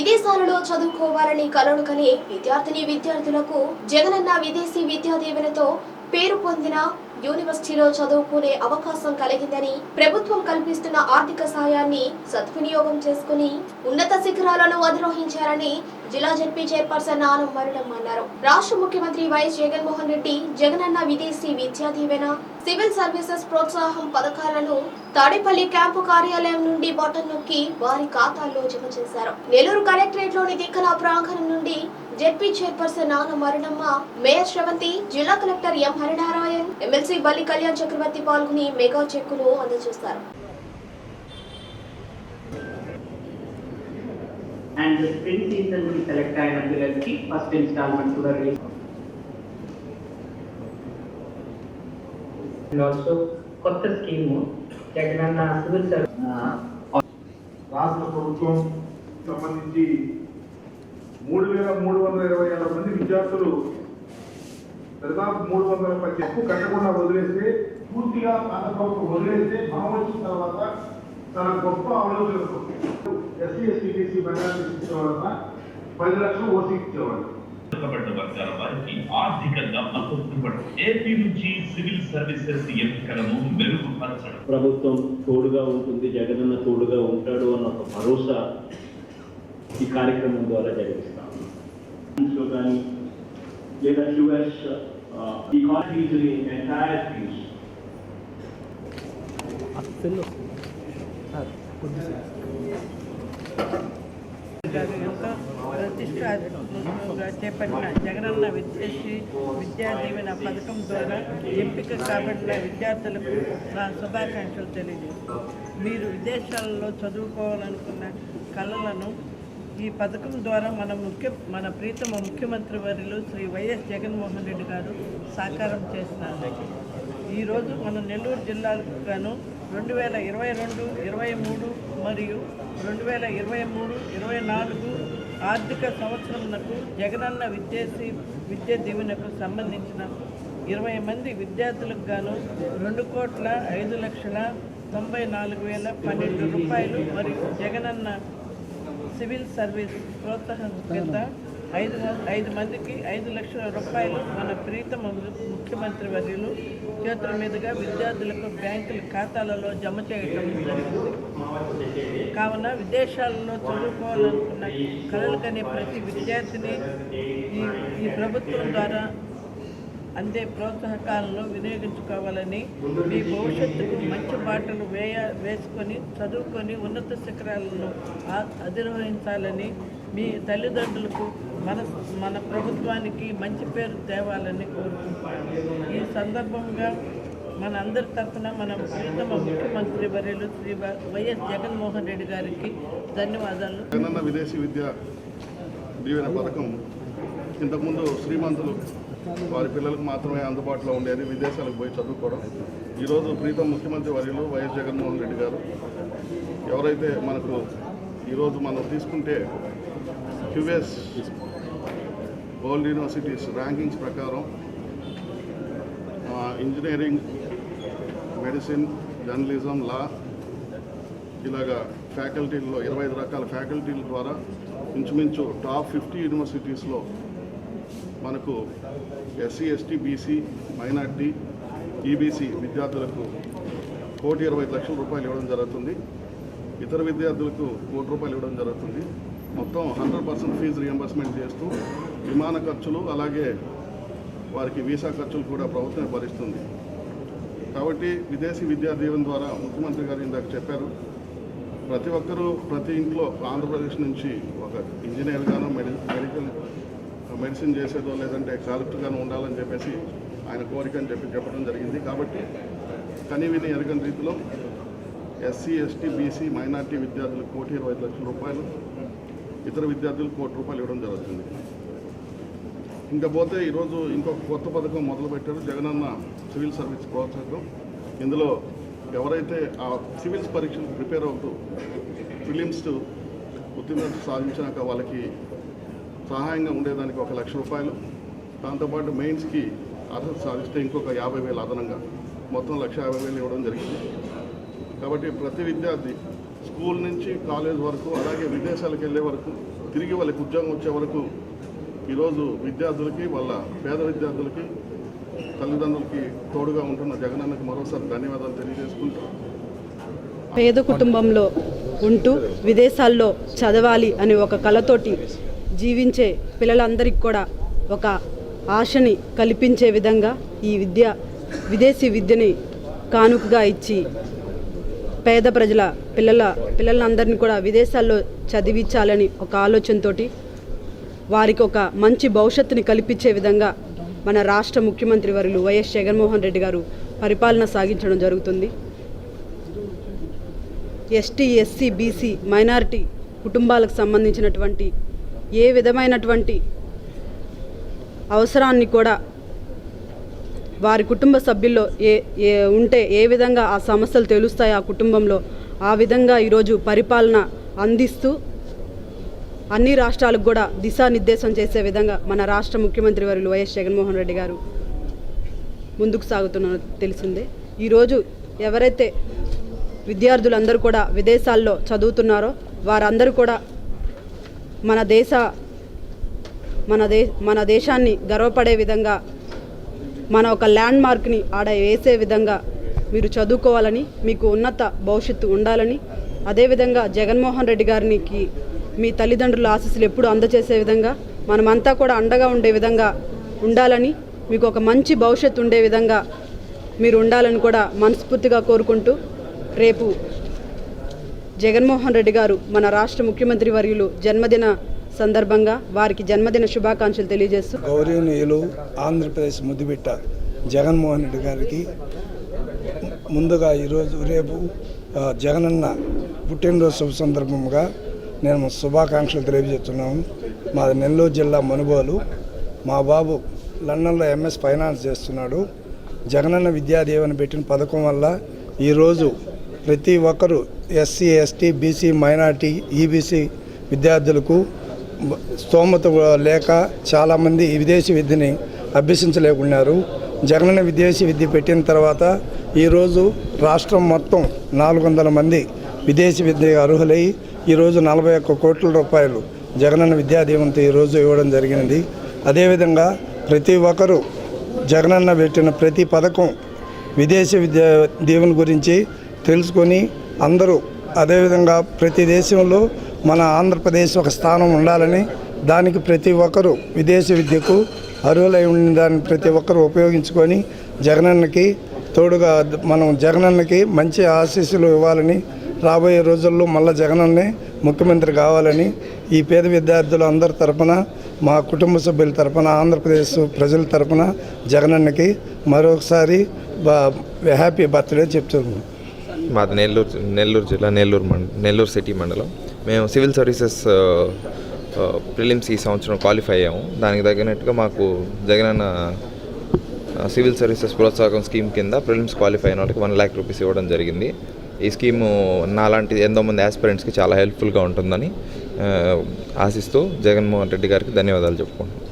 విదేశాలలో చదువుకోవాలని కలలు కని విద్యార్థిని విద్యార్థులకు జగనన్న విదేశీ విద్యా దీవెనతో పేరు పొందిన యూనివర్సిటీలో చదువుకునే అవకాశం కలిగిందని ప్రభుత్వం కల్పిస్తున్న ఆర్థిక సాయాన్ని సద్వినియోగం చేసుకుని ఉన్నత శిఖరాలను అధిరోహించారని జిల్లా జడ్పీ చైర్పర్సన్ ఆనం మరణం అన్నారు. రాష్ట్ర ముఖ్యమంత్రి వైఎస్ జగన్మోహన్ రెడ్డి జగనన్న విదేశీ విద్యా దీవెన సివిల్ సర్వీసెస్ ప్రోత్సాహం పథకాలను తాడేపల్లి క్యాంపు కార్యాలయం నుండి బటన్ నొక్కి వారి ఖాతాల్లో జమ చేశారు. నెల్లూరు కలెక్టరేట్లోని దిక్కల ప్రాంగణం నుండి ZP chairperson Naga Maranamma mayor Sravanthi జిల్లా కలెక్టర్ ఎం హరినారాయణ్ ఎమ్మెల్సీ బల్లి కళ్యాణ్ చక్రవర్తి పాల్గొని మెగా చెక్కులు అందజేస్తారు. అండ్ స్ప్రింగ్ సీజన్కి సెలెక్ట్ అయిన పిల్లలకి ఫస్ట్ ఇన్స్టాల్మెంట్ కూడా రిలీజ్ అండ్ ఆల్సో కొత్త స్కీము జగనన్న సివిల్ సర్వీస్ రాష్ట్ర ప్రభుత్వం సంబంధించి మూడు వేల మూడు వందల ఇరవై ఆరు మంది విద్యార్థులు దాదాపు మూడు వందల పది ఎక్కువ కట్టకుండా వదిలేస్తే పూర్తిగా ప్రభుత్వం వదిలేస్తే మనం వచ్చిన తర్వాత చాలా గొప్ప ఆలోచనలు ఎస్సీ ఎస్టీ బీసీ మైనారిటీ ఇచ్చేవాళ్ళ పది లక్షలు ఓసీ ఇచ్చేవాళ్ళు. వెనుకబడ్డ వర్గాల వారికి ఆర్థికంగా మద్దతుపడడం ఏపీ నుంచి సివిల్ సర్వీసెస్ ఎంపికలను మెరుగుపరచడం. ప్రభుత్వం తోడుగా ఉంటుంది జగనన్న తోడుగా ఉంటాడు అన్న ఒక భరోసా ఈ కార్యక్రమం ద్వారా జరిగిస్తాం లో కానీ లేదా యుఎస్ ఈ కాలేజ్ ఎంటైర్ ఫీజ్ గారు ఎంతో చేపట్టిన జగనన్న విద్యశ్రీ విద్యా దీవెన పథకం ద్వారా ఎంపిక కాబట్టిన విద్యార్థులకు నా శుభాకాంక్షలు తెలియజేస్తాను మీరు విదేశాలలో చదువుకోవాలనుకున్న కళలను ఈ పథకం ద్వారా మన ముఖ్య మన ప్రీతమ ముఖ్యమంత్రి వర్యులు శ్రీ వైఎస్ జగన్మోహన్ రెడ్డి గారు సాకారం చేసినారు ఈరోజు మన నెల్లూరు జిల్లాకు గాను రెండు వేల ఇరవై రెండు ఇరవై మూడు మరియు రెండు వేల ఇరవై మూడు ఇరవై నాలుగు ఆర్థిక సంవత్సరంకు జగనన్న విద్యాసి విద్యా దీవెనకు సంబంధించిన ఇరవై మంది విద్యార్థులకు గాను రెండు కోట్ల ఐదు లక్షల తొంభై నాలుగు వేల పన్నెండు రూపాయలు మరియు జగనన్న సివిల్ సర్వీస్ ప్రోత్సాహం కింద ఐదు ఐదు మందికి ఐదు లక్షల రూపాయలు మన ప్రీతమ ముఖ్యమంత్రి వర్యులు చేతుల మీదుగా విద్యార్థులకు బ్యాంకుల ఖాతాలలో జమ చేయటం జరిగింది. కావున విదేశాలలో చదువుకోవాలనుకున్న కలలు కనే ప్రతి విద్యార్థిని ఈ ఈ ప్రభుత్వం ద్వారా అందే ప్రోత్సాహకాలను వినియోగించుకోవాలని మీ భవిష్యత్తుకు మంచి బాటలు వేయ వేసుకొని చదువుకొని ఉన్నత శిఖరాలను అధిరోహించాలని మీ తల్లిదండ్రులకు మన మన ప్రభుత్వానికి మంచి పేరు తేవాలని కోరుకుంటున్నాను. ఈ సందర్భంగా మన అందరి తరఫున మన ప్రీతమ ముఖ్యమంత్రి వర్యులు శ్రీ వైఎస్ జగన్మోహన్ రెడ్డి గారికి ధన్యవాదాలు. విదేశీ విద్య దీవెన పథకం ఇంతకుముందు శ్రీమంతులు వారి పిల్లలకు మాత్రమే అందుబాటులో ఉండేది విదేశాలకు పోయి చదువుకోవడం. ఈరోజు ప్రీతం ముఖ్యమంత్రి వర్యులు వైఎస్ జగన్మోహన్ రెడ్డి గారు ఎవరైతే మనకు ఈరోజు మనం తీసుకుంటే క్యూఎస్ వరల్డ్ యూనివర్సిటీస్ ర్యాంకింగ్స్ ప్రకారం ఇంజనీరింగ్ మెడిసిన్ జర్నలిజం లా ఇలాగా ఫ్యాకల్టీల్లో ఇరవై ఐదు రకాల ఫ్యాకల్టీల ద్వారా ఇంచుమించు టాప్ ఫిఫ్టీ యూనివర్సిటీస్లో మనకు SC ST BC minority EBC విద్యార్థులకు కోటి ఇరవై లక్షల రూపాయలు ఇవ్వడం జరుగుతుంది. ఇతర విద్యార్థులకు కోటి రూపాయలు ఇవ్వడం జరుగుతుంది. మొత్తం హండ్రెడ్ పర్సెంట్ ఫీజు రియంబర్స్మెంట్ చేస్తూ విమాన ఖర్చులు అలాగే వారికి వీసా ఖర్చులు కూడా ప్రభుత్వం భరిస్తుంది. కాబట్టి విదేశీ విద్యా దీవెన ద్వారా ముఖ్యమంత్రి గారు ఇందాక చెప్పారు. ప్రతి ఒక్కరూ ప్రతి ఇంట్లో ఆంధ్రప్రదేశ్ నుంచి ఒక ఇంజనీర్ గాను మెడి మెడికల్ మెడిసిన్ చేసేదో లేదంటే కలెక్టర్ ఉండాలని చెప్పేసి ఆయన కోరిక అని చెప్పి చెప్పడం జరిగింది. కాబట్టి కనీవిని ఎరగని రీతిలో ఎస్సీ ఎస్టీ బీసీ మైనార్టీ విద్యార్థులకు కోటి ఇరవై లక్షల రూపాయలు ఇతర విద్యార్థులకు కోటి రూపాయలు ఇవ్వడం జరుగుతుంది. ఇంకా పోతే ఈరోజు ఇంకొక కొత్త పథకం మొదలుపెట్టారు జగనన్న సివిల్ సర్వీస్ ప్రోత్సాహం ఇందులో ఎవరైతే ఆ సివిల్స్ పరీక్షలు ప్రిపేర్ అవుతూ ఫిలిమ్స్ ఉత్తీర్ణత సాధించాక వాళ్ళకి సహాయంగా ఉండేదానికి ఒక లక్ష రూపాయలు. దాంతోపాటు మెయిన్స్కి అర్హత సాధిస్తే ఇంకొక యాభై వేలు అదనంగా. మొత్తం లక్ష యాభై వేలు ఇవ్వడం జరిగింది. కాబట్టి ప్రతి విద్యార్థి స్కూల్ నుంచి కాలేజ్ వరకు అలాగే విదేశాలకు వెళ్ళే వరకు తిరిగి వాళ్ళకి ఉద్యోగం వచ్చే వరకు ఈరోజు విద్యార్థులకి వాళ్ళ పేద విద్యార్థులకి తల్లిదండ్రులకి తోడుగా ఉంటున్న జగనన్నకి మరోసారి ధన్యవాదాలు తెలియజేసుకుంటూ. పేద కుటుంబంలో ఉంటూ విదేశాల్లో చదవాలి అనే ఒక కళతోటి జీవించే పిల్లలందరికీ కూడా ఒక ఆశని కల్పించే విధంగా ఈ విద్య విదేశీ విద్యని కానుకగా ఇచ్చి పేద ప్రజల పిల్లల పిల్లలందరినీ కూడా విదేశాల్లో చదివించాలని ఒక ఆలోచనతోటి వారికి ఒక మంచి భవిష్యత్తుని కల్పించే విధంగా మన రాష్ట్ర ముఖ్యమంత్రి వర్యులు వైఎస్ జగన్మోహన్ రెడ్డి గారు పరిపాలన సాగించడం జరుగుతుంది. ఎస్టీ ఎస్సీ బీసీ మైనారిటీ కుటుంబాలకు సంబంధించినటువంటి ఏ విధమైనటువంటి అవసరాన్ని కూడా వారి కుటుంబ సభ్యుల్లో ఏ ఏ ఉంటే ఏ విధంగా ఆ సమస్యలు తెలుస్తాయి ఆ కుటుంబంలో ఆ విధంగా ఈరోజు పరిపాలన అందిస్తూ అన్ని రాష్ట్రాలకు కూడా దిశానిర్దేశం చేసే విధంగా మన రాష్ట్ర ముఖ్యమంత్రి వర్యులు వైఎస్ జగన్మోహన్ రెడ్డి గారు ముందుకు సాగుతున్న తెలిసిందే. ఈరోజు ఎవరైతే విద్యార్థులందరూ కూడా విదేశాల్లో చదువుతున్నారో వారందరూ కూడా మన దేశ మన దే మన దేశాన్ని గర్వపడే విధంగా మన ఒక ల్యాండ్ మార్క్ని ఆడ వేసే విధంగా మీరు చదువుకోవాలని మీకు ఉన్నత భవిష్యత్తు ఉండాలని అదేవిధంగా జగన్మోహన్ రెడ్డి గారికి మీ తల్లిదండ్రుల ఆశీస్సులు ఎప్పుడు అందజేసే విధంగా మనమంతా కూడా అండగా ఉండే విధంగా ఉండాలని మీకు ఒక మంచి భవిష్యత్తు ఉండే విధంగా మీరు ఉండాలని కూడా మనస్ఫూర్తిగా కోరుకుంటూ రేపు జగన్మోహన్ రెడ్డి గారు మన రాష్ట్ర ముఖ్యమంత్రి వర్యులు జన్మదిన సందర్భంగా వారికి జన్మదిన శుభాకాంక్షలు తెలియజేస్తూ గౌరవనీయులు ఆంధ్రప్రదేశ్ ముద్దుబిట్ట జగన్మోహన్ రెడ్డి గారికి ముందుగా ఈరోజు రేపు జగనన్న పుట్టినరోజు శుభ సందర్భంగా నేను శుభాకాంక్షలు తెలియజేస్తున్నాము మాది నెల్లూరు జిల్లా మనుబోలు మా బాబు లండన్లో ఎంఎస్ ఫైనాన్స్ చేస్తున్నాడు. జగనన్న విద్యా పెట్టిన పథకం వల్ల ఈరోజు ప్రతి ఒక్కరూ SC ST BC minority EBC విద్యార్థులకు స్తోమత లేక చాలామంది విదేశీ విద్యని అభ్యసించలేకున్నారు. జగనన్న విదేశీ విద్య పెట్టిన తర్వాత ఈరోజు రాష్ట్రం మొత్తం నాలుగు వందల మంది విదేశీ విద్య అర్హులై ఈరోజు నలభై ఒక్క కోట్ల రూపాయలు జగనన్న విద్యా దీవెనతో ఈరోజు ఇవ్వడం జరిగినది. అదేవిధంగా ప్రతి ఒక్కరూ జగనన్న పెట్టిన ప్రతి పథకం విదేశీ విద్యా దీవెన గురించి తెలుసుకొని అందరూ అదేవిధంగా ప్రతి దేశంలో మన ఆంధ్రప్రదేశ్ ఒక స్థానం ఉండాలని దానికి ప్రతి ఒక్కరూ విదేశీ విద్యకు అర్హులై ఉన్న దాన్ని ప్రతి ఒక్కరూ ఉపయోగించుకొని జగనన్నకి తోడుగా మనం జగనన్నకి మంచి ఆశీస్సులు ఇవ్వాలని రాబోయే రోజుల్లో మళ్ళీ జగనన్నే ముఖ్యమంత్రి కావాలని ఈ పేద విద్యార్థులు అందరి తరపున మా కుటుంబ సభ్యుల తరపున ఆంధ్రప్రదేశ్ ప్రజల తరపున జగనన్నకి మరొకసారి హ్యాపీ బర్త్డే చెప్తున్నాను. మాది నెల్లూరు నెల్లూరు జిల్లా నెల్లూరు మండ నెల్లూరు సిటీ మండలం. మేము సివిల్ సర్వీసెస్ ప్రిలిమ్స్ ఈ సంవత్సరం క్వాలిఫై అయ్యాము. దానికి తగినట్టుగా మాకు జగనన్న సివిల్ సర్వీసెస్ ప్రోత్సాహకం స్కీమ్ కింద ప్రిలిమ్స్ క్వాలిఫై అయిన వాళ్ళకి వన్ ల్యాక్ రూపీస్ ఇవ్వడం జరిగింది. ఈ స్కీము నాలాంటి ఎంతో మంది ఆస్పిరెంట్స్కి చాలా హెల్ప్ఫుల్గా ఉంటుందని ఆశిస్తూ జగన్మోహన్ రెడ్డి గారికి ధన్యవాదాలు చెప్పుకుంటున్నాను